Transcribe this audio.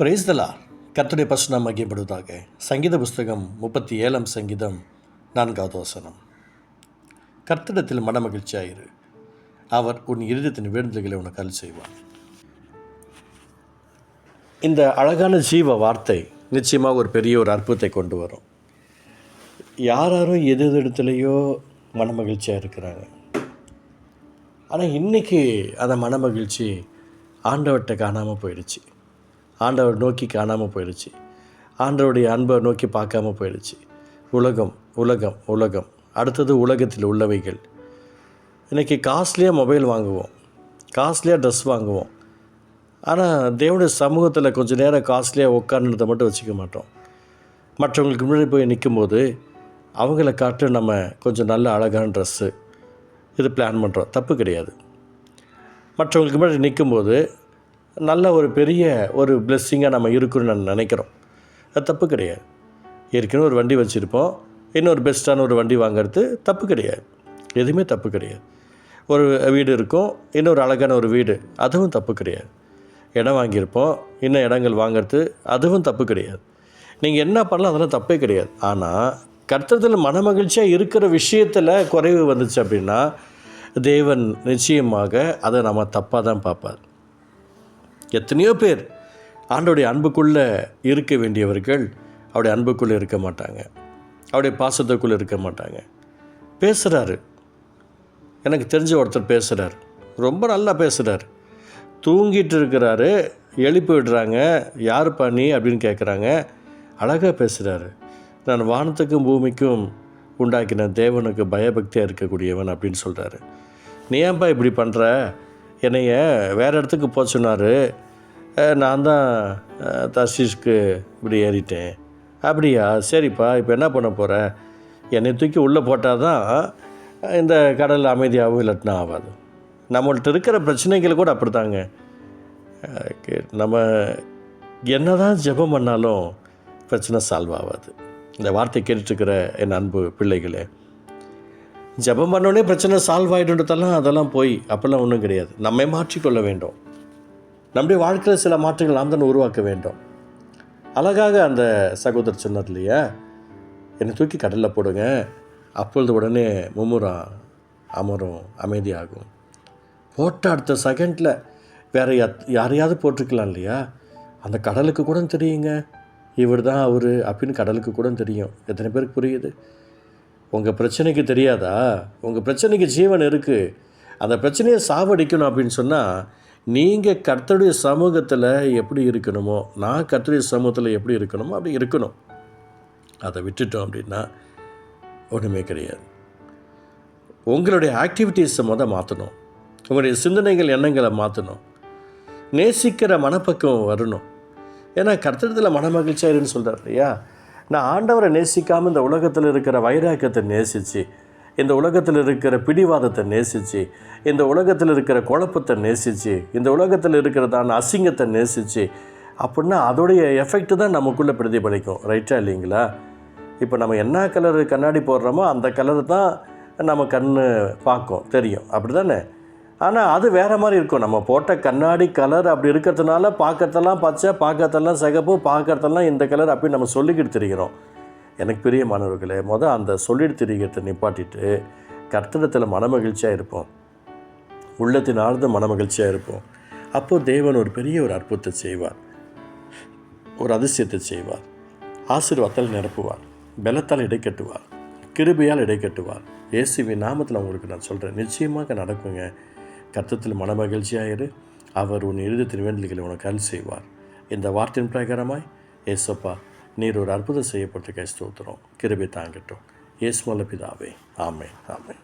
பிரைஸ்தலா கர்த்தருடைய பசுனா மகிப்படுவதாக சங்கீத புஸ்தகம் முப்பத்தி ஏழாம் சங்கீதம் நான்காவது வசனம். கர்த்தரிடத்தில் மனமகிழ்ச்சியாயிரு. அவர் உன் இருதயத்தின் வேண்டுதல்களை உனக்கு அருள் செய்வார். இந்த அழகான ஜீவ வார்த்தை நிச்சயமாக ஒரு பெரிய ஒரு அற்புதத்தை கொண்டு வரும். யார் யாரும் எது எது இடத்துலையோ மனமகிழ்ச்சியாக இருக்கிறாங்க. ஆனால் இன்றைக்கி அந்த மனமகிழ்ச்சி ஆண்டவர்கிட்ட காணாமல் போயிடுச்சு. ஆண்டவர் நோக்கி காணாமல் போயிடுச்சு. ஆண்டவருடைய அன்பை நோக்கி பார்க்காம போயிடுச்சு. உலகம் உலகம் உலகம். அடுத்தது உலகத்தில் உள்ளவைகள். இன்றைக்கி காஸ்ட்லியாக மொபைல் வாங்குவோம். காஸ்ட்லியாக ட்ரெஸ் வாங்குவோம். ஆனால் தேவனுடைய சமூகத்தில் கொஞ்சம் நேரம் காஸ்ட்லியாக உட்காந்துனதை மட்டும் வச்சுக்க மாட்டோம். மற்றவங்களுக்கு முன்னாடி போய் நிற்கும்போது அவங்கள காட்டு நம்ம கொஞ்சம் நல்ல அழகான ட்ரெஸ்ஸு இது பிளான் பண்ணுறோம் தப்பு கிடையாது. மற்றவங்களுக்கு முன்னாடி நிற்கும்போது நல்ல ஒரு பெரிய ஒரு பிளெஸ்ஸிங்காக நம்ம இருக்கணும்னு நான் நினைக்கிறோம். அது தப்பு கிடையாது. ஏற்கனவே ஒரு வண்டி வச்சுருப்போம். இன்னொரு பெஸ்ட்டான ஒரு வண்டி வாங்குறது தப்பு கிடையாது. எதுவுமே தப்பு கிடையாது. ஒரு வீடு இருக்கும். இன்னொரு அழகான ஒரு வீடு. அதுவும் தப்பு கிடையாது. இடம் வாங்கியிருப்போம். இன்னும் இடங்கள் வாங்குறது அதுவும் தப்பு கிடையாது. நீங்கள் என்ன பண்ணலாம் அதெல்லாம் தப்பே கிடையாது. ஆனால் கர்த்தத்தில் மனமகிழ்ச்சியாக இருக்கிற விஷயத்தில் குறைவு வந்துச்சு அப்படின்னா தேவன் நிச்சயமாக அதை நம்ம தப்பாக தான் பார்ப்பார். எத்தனையோ பேர் ஆண்டோடைய அன்புக்குள்ளே இருக்க வேண்டியவர்கள் அவருடைய அன்புக்குள்ளே இருக்க மாட்டாங்க. அவருடைய பாசத்துக்குள்ளே இருக்க மாட்டாங்க. பேசுகிறாரு எனக்கு தெரிஞ்ச ஒருத்தர் பேசுகிறார் ரொம்ப நல்லா பேசுகிறார் தூங்கிட்டு இருக்கிறாரு. எழுப்பி விடுறாங்க. யார் பண்ணி அப்படின்னு கேட்குறாங்க அழகாக பேசுகிறாரு நான் வானத்துக்கும் பூமிக்கும் உண்டாக்கின தேவனுக்கு பயபக்தியாக இருக்கக்கூடியவன் அப்படின்னு சொல்கிறாரு நீ ஏன்பா இப்படி பண்ணுற என்னைய வேறு இடத்துக்கு போக சொன்னார். நான் தான் தர்ஷீஷ்க்கு இப்படி ஏறிட்டேன். அப்படியா? சரிப்பா இப்போ என்ன பண்ண போகிற என்னை தூக்கி உள்ளே போட்டால் தான் இந்த கடல் அமைதியாகவும் இல்லாட்டினா ஆகாது நம்மள்ட்ட இருக்கிற பிரச்சனைகள் கூட அப்படித்தாங்க. கே- நம்ம என்ன தான் ஜெபம் பண்ணாலும் பிரச்சனை சால்வ் ஆகாது. இந்த வார்த்தை கேட்டுட்ருக்கிற என் அன்பு பிள்ளைகளே ஜெபம் பண்ணோடனே பிரச்சனை சால்வ் ஆகிடுன்றதெல்லாம் அதெல்லாம் போய் அப்போல்லாம் ஒன்றும் கிடையாது. நம்மை மாற்றிக்கொள்ள வேண்டும். நம்முடைய வாழ்க்கையில் சில மாற்றங்கள் நாம் தான் உருவாக்க வேண்டும். அழகாக அந்த சகோதரர் சொன்னார் இல்லையா? என்னை தூக்கி கடலில் போடுங்க. அப்பொழுது உடனே மும்முரம் அமரும் அமைதியாகும். போட்ட அடுத்த செகண்டில் வேறு யாரையாவது போட்டிருக்கலாம் இல்லையா? அந்த கடலுக்கு கூட தெரியுங்க. இவர் தான் அவர் அப்படின்னு கடலுக்கு கூட தெரியும். எத்தனை பேருக்கு புரியுது? உங்கள் பிரச்சனைக்கு தெரியாதா? உங்கள் பிரச்சனைக்கு ஜீவன் இருக்குது அந்த பிரச்சனையை சாவடிக்கணும் அப்படின்னு சொன்னால் நீங்கள் கர்த்தருடைய சமூகத்தில் எப்படி இருக்கணுமோ நான் கர்த்தருடைய சமூகத்தில் எப்படி இருக்கணுமோ அப்படி இருக்கணும். அதை விட்டுட்டோம் அப்படின்னா ஒன்றுமே கிடையாது. உங்களுடைய ஆக்டிவிட்டீஸை மொதல் மாற்றணும் உங்களுடைய சிந்தனைகள் எண்ணங்களை மாற்றணும் நேசிக்கிற மனப்பக்குவம் வரணும். ஏன்னா கர்த்தரத்தில் மனமகிழ்ச்சியாருன்னு சொல்கிறார் இல்லையா? நான் ஆண்டவரை நேசிக்காமல் இந்த உலகத்தில் இருக்கிற வைராக்கியத்தை நேசித்து இந்த உலகத்தில் இருக்கிற பிடிவாதத்தை நேசித்து இந்த உலகத்தில் இருக்கிற குழப்பத்தை நேசித்து இந்த உலகத்தில் இருக்கிறதான அசிங்கத்தை நேசித்து அப்படின்னா அதோடைய எஃபெக்ட் தான் நமக்குள்ளே பிரதிபலிக்கும். ரைட்டா இல்லைங்களா? இப்போ நம்ம என்ன கலர் கண்ணாடி போடுறோமோ அந்த கலர் தான் நம்ம கண் பார்க்கும் தெரியும். அப்படி தானே ஆனால் அது வேறு மாதிரி இருக்கும். நம்ம போட்ட கண்ணாடி கலர் அப்படி இருக்கிறதுனால பார்க்கறதெல்லாம் பச்சை பார்க்கறதெல்லாம் சிகப்பு பார்க்கறதெல்லாம் இந்த கலர் அப்படின்னு நம்ம சொல்லிக்கிட்டு தெரிகிறோம். எனக்கு பெரிய மாணவர்களே மொதல் அந்த சொல்லிட்டு திரிகிறத நிப்பாட்டிட்டு கர்த்தடத்தில் மனமகிழ்ச்சியாக இருப்போம். உள்ளத்தின் ஆழ்ந்த மனமகிழ்ச்சியாக இருப்போம். அப்போது தேவன் ஒரு பெரிய ஒரு அற்புதத்தை செய்வார். ஒரு அதிசயத்தை செய்வார். ஆசீர்வாதத்தால் நிரப்புவார். பலத்தால் இடைக்கட்டுவார் கிருபியால் இடைக்கட்டுவார் இடை இயேசுவின் நாமத்தில் உங்களுக்கு நான் சொல்கிறேன் நிச்சயமாக நடக்குங்க. கர்த்தத்தில் மனமகிழ்ச்சியாயிரு. அவர் உன் இறுதி வேண்டல்களை உனக்கு அருள் செய்வார். இந்த வார்த்தையின் பிரகாரமாய் ஏசப்பா நீர் ஒரு அற்புதம் செய்யப்பட்டு கை ஸ்தோத்திரம். கிருபை தாங்கட்டும். ஏசுமல்ல பிதாவே. ஆமே ஆமே